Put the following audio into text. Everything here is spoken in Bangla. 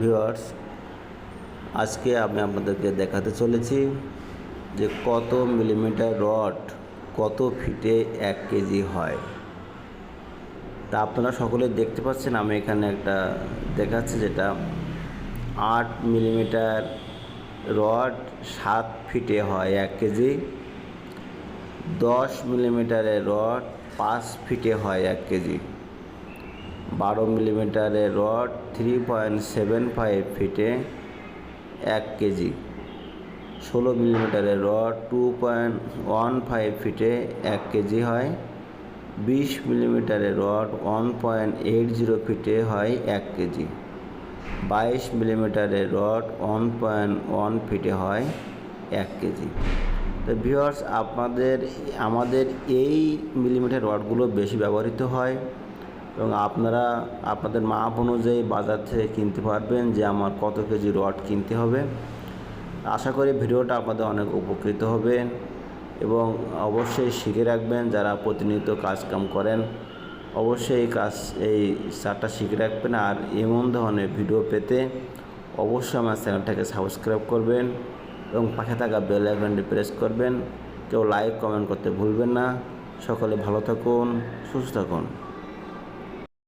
ভিউয়ার্স, আজকে আমি আপনাদেরকে দেখাতে চলেছি যে কত মিলিমিটার রড কত ফিটে এক কেজি হয়। তা আপনারা সকলে দেখতে পাচ্ছেন, আমি এখানে একটা দেখাচ্ছি যেটা আট মিলিমিটার রড সাত ফিটে হয় এক কেজি, দশ মিলিমিটারের রড পাঁচ ফিটে হয় এক কেজি। বারো মিলিমিটারের rod three point seven five ফিটে এক কেজি। ষোলো মিলিমিটারের rod two point one five ফিটে এক কেজি হয়। বিশ মিলিমিটারের rod one point eight zero ফিটে হয় এক কেজি। বাইশ মিলিমিটারের রড ওয়ান পয়েন্ট ওয়ান ফিটে হয় এক কেজি। তো ভিউয়ার্স, আপনাদের, আমাদের এই মিলিমিটার রডগুলো বেশি ব্যবহৃত হয়। এবং আপনারা আপনাদের মাপ অনুযায়ী বাজার থেকে কিনতে পারবেন যে আমার কত কেজি রড কিনতে হবে। আশা করি ভিডিওটা আপনাদের অনেক উপকৃত হবে এবং অবশ্যই শিখে রাখবেন যারা প্রতিনিয়ত কাজকাম করেন। অবশ্যই এই কাজ, এই চারটা শিখে রাখবেন আর এমন ধরনের ভিডিও পেতে অবশ্যই আমার চ্যানেলটাকে সাবস্ক্রাইব করবেন এবং পাশে থাকা বেল আইকনটি প্রেস করবেন। কেউ লাইক, কমেন্ট করতে ভুলবেন না। সকলে ভালো থাকুন, সুস্থ থাকুন।